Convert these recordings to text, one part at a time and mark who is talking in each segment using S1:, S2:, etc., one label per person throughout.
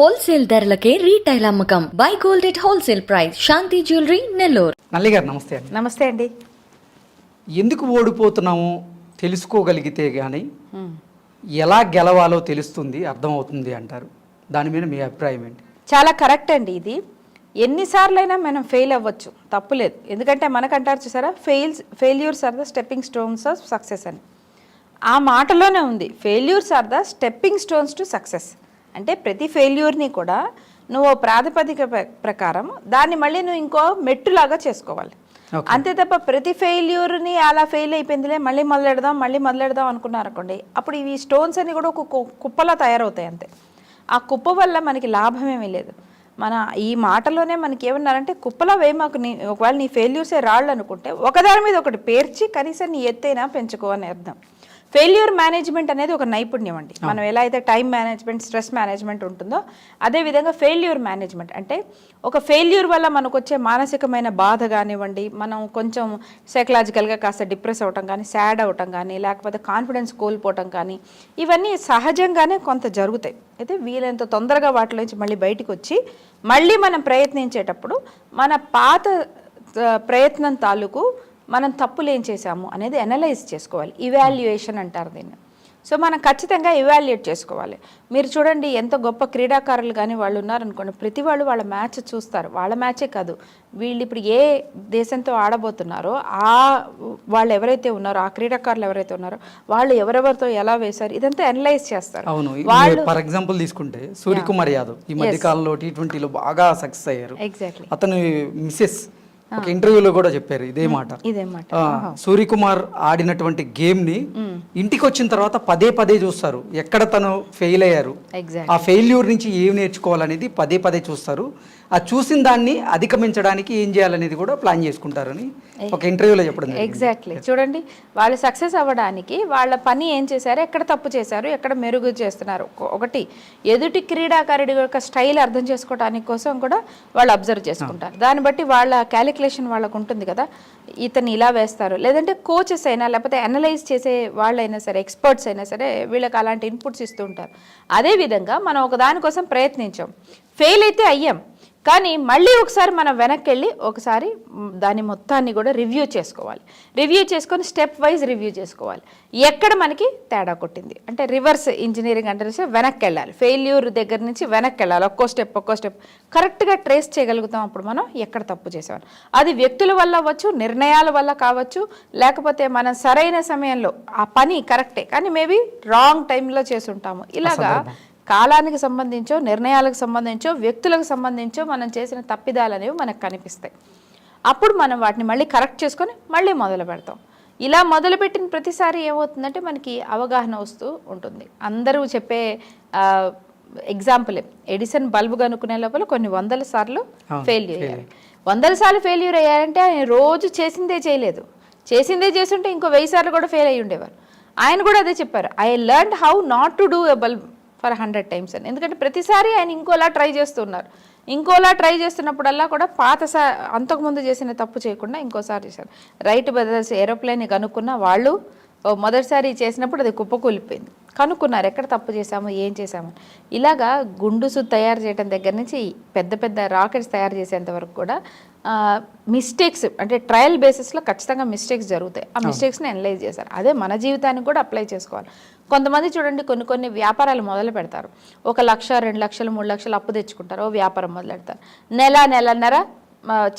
S1: Wholesale ధరలకే retail అమ్మకం. Buy gold at wholesale price Shanti jewellery Nellore.
S2: Nalli గారు నమస్తే అండి.
S3: నమస్తే అండి.
S2: ఎందుకు ఓడిపోతున్నామో తెలుసుకోగలిగితే కానీ ఎలా గెలవాలో తెలుస్తుంది అర్థమవుతుంది అంటారు. దాని మీద మీ అభిప్రాయం ఏంటి?
S3: చాలా కరెక్ట్ అండి ఇది. ఎన్నిసార్లైనా మనం ఫెయిల్ అవ్వచ్చు. తప్పులేదు ఎందుకంటే మనకంటారు చూసారా? Fails failures are the stepping stones of success అని. ఆ మాటలోనే ఉంది. Failures are the stepping stones to success. అంటే ప్రతి ఫెయిల్యూర్ని కూడా నువ్వు ప్రాతిపదిక ప్ర- ప్రకారం దాన్ని మళ్ళీ నువ్వు ఇంకో మెట్టులాగా చేసుకోవాలి. అంతే తప్ప ప్రతి ఫెయిల్యూర్ని అలా ఫెయిల్ అయిపోయిందిలే మళ్ళీ మొదలెడదాం మళ్ళీ మొదలెడదాం అనుకున్నారు అనుకోండి అప్పుడు ఇవి స్టోన్స్ అన్ని కూడా ఒక కుప్పలా తయారవుతాయి అంతే. ఆ కుప్ప వల్ల మనకి లాభం ఏమీ లేదు. మన ఈ మాటలోనే మనకి ఏమన్నారంటే కుప్పలా వేయి మాకు నీ ఒకవేళ నీ ఫెయిల్యూర్సే రాళ్ళు అనుకుంటే ఒకదాని మీద ఒకటి పేర్చి కనీసం నీ ఎత్తైనా పెంచుకో అని అర్థం. ఫెయిల్యూర్ మేనేజ్మెంట్ అనేది ఒక నైపుణ్యం అండి. మనం ఎలా అయితే టైం మేనేజ్మెంట్ స్ట్రెస్ మేనేజ్మెంట్ ఉంటుందో అదే విధంగా ఫెయిల్యూర్ మేనేజ్మెంట్. అంటే ఒక ఫెయిల్యూర్ వల్ల మనకు వచ్చే మానసికమైన బాధ కానివ్వండి మనం కొంచెం సైకలాజికల్గా కాస్త డిప్రెస్ అవటం కానీ సాడ్ అవటం కానీ లేకపోతే కాన్ఫిడెన్స్ కోల్పోవటం కానీ ఇవన్నీ సహజంగానే కొంత జరుగుతాయి. అయితే వీలైనంత తొందరగా వాటిలో నుంచి మళ్ళీ బయటికి వచ్చి మళ్ళీ మనం ప్రయత్నించేటప్పుడు మన పాత ప్రయత్నం తాలూకు మనం తప్పులు ఏం చేశాము అనేది అనలైజ్ చేసుకోవాలి. ఇవాల్యుయేషన్ అంటారు దీన్ని. సో మనం ఖచ్చితంగా ఇవాల్యుయేట్ చేసుకోవాలి. మీరు చూడండి ఎంత గొప్ప క్రీడాకారులు కానీ వాళ్ళు ఉన్నారనుకోండి ప్రతి వాళ్ళు వాళ్ళ మ్యాచ్ చూస్తారు. వాళ్ళ మ్యాచే కాదు. వీళ్ళు ఇప్పుడు ఏ దేశంతో ఆడబోతున్నారో ఆ వాళ్ళు ఎవరైతే ఉన్నారో ఆ క్రీడాకారులు ఎవరైతే ఉన్నారో వాళ్ళు ఎవరెవరితో ఎలా వేశారు ఇదంతా అనలైజ్ చేస్తారు.
S2: అవును.
S3: వాళ్ళు
S2: ఫర్ ఎగ్జాంపుల్ తీసుకుంటే సూర్యకుమార్ యాదవ్ ఈ మధ్య కాలంలో టీ ట్వంటీలో బాగా సక్సెస్ అయ్యారు.
S3: ఎగ్జాక్ట్లీ
S2: అతను మిసెస్ ఒక ఇంటర్వ్యూలో కూడా చెప్పారు ఇదే మాట.
S3: ఇదే మాట.
S2: సూర్యకుమార్ ఆడినటువంటి గేమ్ని ఇంటికి వచ్చిన తర్వాత పదే పదే చూస్తారు. ఎక్కడ తను ఫెయిల్ అయ్యారు. ఆ ఫెయిల్యూర్ నుంచి ఏం నేర్చుకోవాలనేది పదే పదే చూస్తారు. ఆ చూసిన దాన్ని అధిగమించడానికి ఏం చేయాలనేది కూడా ప్లాన్ చేసుకుంటారని ఒక ఇంటర్వ్యూలో చెప్పడం.
S3: ఎగ్జాక్ట్లీ చూడండి వాళ్ళు సక్సెస్ అవ్వడానికి వాళ్ళ పని ఏం చేశారు ఎక్కడ తప్పు చేశారు ఎక్కడ మెరుగు చేస్తున్నారు. ఒక- ఒకటి ఎదుటి క్రీడాకారుడి యొక్క స్టైల్ అర్థం చేసుకోవడానికి కోసం కూడా వాళ్ళు అబ్జర్వ్ చేసుకుంటారు. దాన్ని బట్టి వాళ్ళ క్యాలిక్యులేషన్ వాళ్ళకు ఉంటుంది కదా ఇతను ఇలా వేస్తారు. లేదంటే కోచెస్ అయినా లేకపోతే అనలైజ్ చేసే వాళ్ళైనా సరే ఎక్స్పర్ట్స్ అయినా సరే వీళ్ళకి అలాంటి ఇన్పుట్స్ ఇస్తూ ఉంటారు. అదేవిధంగా మనం ఒక దానికోసం ప్రయత్నించాం. ఫెయిల్ అయితే అయ్యాం. కానీ మళ్ళీ ఒకసారి మనం వెనక్కి వెళ్ళి ఒకసారి దాని మొత్తాన్ని కూడా రివ్యూ చేసుకోవాలి. రివ్యూ చేసుకొని స్టెప్ వైజ్ రివ్యూ చేసుకోవాలి. ఎక్కడ మనకి తేడా కొట్టింది? అంటే రివర్స్ ఇంజనీరింగ్ అంటే వెనక్కి వెళ్ళాలి ఫెయిల్యూర్ దగ్గర నుంచి వెనక్కి వెళ్ళాలి ఒక్కో స్టెప్ ఒక్కో స్టెప్ కరెక్ట్గా ట్రేస్ చేయగలుగుతాం అప్పుడు మనం ఎక్కడ తప్పు చేసాం. అది వ్యక్తుల వల్ల అవ్వచ్చు నిర్ణయాల వల్ల కావచ్చు లేకపోతే మనం సరైన సమయంలో ఆ పని కరెక్టే కానీ మేబీ రాంగ్ టైంలో చేసి ఉంటాము. ఇలాగా కాలానికి సంబంధించో నిర్ణయాలకు సంబంధించో వ్యక్తులకు సంబంధించో మనం చేసిన తప్పిదాలు అనేవి మనకు కనిపిస్తాయి. అప్పుడు మనం వాటిని మళ్ళీ కరెక్ట్ చేసుకొని మళ్ళీ మొదలు పెడతాం. ఇలా మొదలుపెట్టిన ప్రతిసారి ఏమవుతుందంటే మనకి అవగాహన వస్తూ ఉంటుంది. అందరూ చెప్పే ఎగ్జాంపుల్ ఎడిసన్ బల్బు కనుక్కునే లోపల కొన్ని వందల సార్లు ఫెయిల్ అయ్యారు. వందల సార్లు ఫెయిల్యూర్ అయ్యారంటే ఆయన రోజు చేసిందే చేయలేదు. చేసిందే చేస్తుంటే ఇంకో వెయ్యి సార్లు కూడా ఫెయిల్ అయ్యి ఉండేవారు. ఆయన కూడా అదే చెప్పారు I learn how not to do a bulb for hundred times అని. ఎందుకంటే ప్రతిసారి ఆయన ఇంకోలా ట్రై చేస్తున్నారు. ఇంకోలా ట్రై చేస్తున్నప్పుడల్లా కూడా పాత సా అంతకుముందు చేసిన తప్పు చేయకుండా ఇంకోసారి చేశారు. రైట్ బ్రదర్స్ ఏరోప్లేన్ కనుక్కున్న వాళ్ళు మొదటిసారి చేసినప్పుడు అది కుప్పకూలిపోయింది. కనుక్కున్నారు ఎక్కడ తప్పు చేశాము ఏం చేశాము? ఇలాగా గుండుసు తయారు చేయడం దగ్గర నుంచి పెద్ద పెద్ద రాకెట్స్ తయారు చేసేంత వరకు కూడా మిస్టేక్స్ అంటే ట్రయల్ బేసిస్లో ఖచ్చితంగా మిస్టేక్స్ జరుగుతాయి. ఆ మిస్టేక్స్ని అనలైజ్ చేశారు. అదే మన జీవితానికి కూడా అప్లై చేసుకోవాలి. కొంతమంది చూడండి కొన్ని కొన్ని వ్యాపారాలు మొదలు పెడతారు. ఒక లక్ష రెండు లక్షలు మూడు లక్షలు అప్పు తెచ్చుకుంటారు ఓ వ్యాపారం మొదలు పెడతారు. నెల నెలన్నర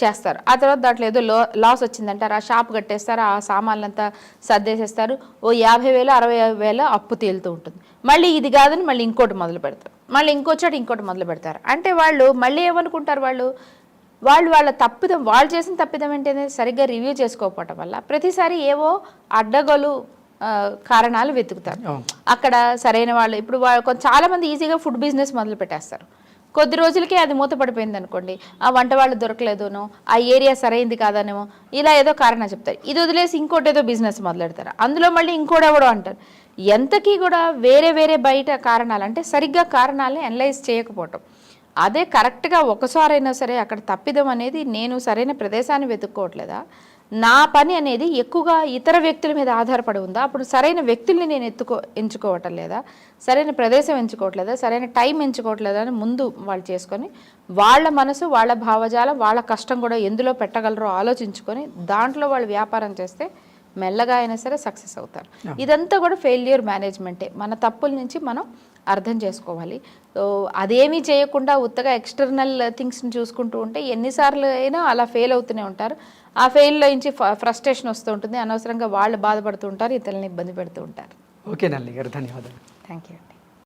S3: చేస్తారు. ఆ తర్వాత దాంట్లో ఏదో లో లాస్ వచ్చిందంటారు. ఆ షాప్ కట్టేస్తారు ఆ సామాన్లంతా సర్దేసేస్తారు. ఓ యాభై వేలు అరవై వేలు అప్పు తేలుతూ ఉంటుంది. మళ్ళీ ఇది కాదని మళ్ళీ ఇంకోటి మొదలు పెడతారు. మళ్ళీ ఇంకో చోట ఇంకోటి మొదలు పెడతారు. అంటే వాళ్ళు మళ్ళీ ఏమనుకుంటారు వాళ్ళు? వాళ్ళు వాళ్ళ తప్పిదం వాళ్ళు చేసిన తప్పిదం ఏంటనేది సరిగ్గా రివ్యూ చేసుకోకపోవటం వల్ల ప్రతిసారి ఏవో అడ్డగోలు కారణాలు వెతుకుతారు. అక్కడ సరైన వాళ్ళు ఇప్పుడు చాలా మంది ఈజీగా ఫుడ్ బిజినెస్ మొదలు పెట్టేస్తారు కొద్ది రోజులకే అది మూతపడిపోయింది అనుకోండి ఆ వంట వాళ్ళు దొరకలేదునో ఆ ఏరియా సరైంది కాదనేమో ఇలా ఏదో కారణం చెప్తారు. ఇది వదిలేసి ఇంకోటి ఏదో బిజినెస్ మొదలెడతారు. అందులో మళ్ళీ ఇంకోటెవడో అంటారు. ఎంతకీ కూడా వేరే వేరే బయట కారణాలు అంటే సరిగ్గా కారణాలని అనలైజ్ చేయకపోవటం. అదే కరెక్ట్గా ఒకసారైనా సరే అక్కడ తప్పిదం అనేది నేను సరైన ప్రదేశాన్ని వెతుక్కోవట్లేదా? నా పని అనేది ఎక్కువగా ఇతర వ్యక్తుల మీద ఆధారపడి ఉందా? అప్పుడు సరైన వ్యక్తుల్ని నేను ఎత్తుకో ఎంచుకోవటం లేదా? సరైన ప్రదేశం ఎంచుకోవట్లేదా? సరైన టైం ఎంచుకోవట్లేదా? అని ముందు వాళ్ళు చేసుకొని వాళ్ళ మనసు వాళ్ళ భావజాలం వాళ్ళ కష్టం కూడా ఎందులో పెట్టగలరో ఆలోచించుకొని దాంట్లో వాళ్ళు వ్యాపారం చేస్తే మెల్లగా అయినా సరే సక్సెస్ అవుతారు. ఇదంతా కూడా ఫెయిల్యూర్ మేనేజ్మెంటే. మన తప్పుల నుంచి మనం అర్థం చేసుకోవాలి. సో అదేమీ చేయకుండా ఉత్తగా ఎక్స్టర్నల్ థింగ్స్ని చూసుకుంటూ ఉంటే ఎన్నిసార్లు అయినా అలా ఫెయిల్ అవుతూనే ఉంటారు. ఆ ఫెయిల్లో నుంచి ఫ్రస్ట్రేషన్ వస్తూ ఉంటుంది. అనవసరంగా వాళ్ళు బాధపడుతూ ఉంటారు. ఇతరులని ఇబ్బంది పెడుతూ ఉంటారు.
S2: ఓకే నల్లి గారు ధన్యవాదాలు.
S3: Thank you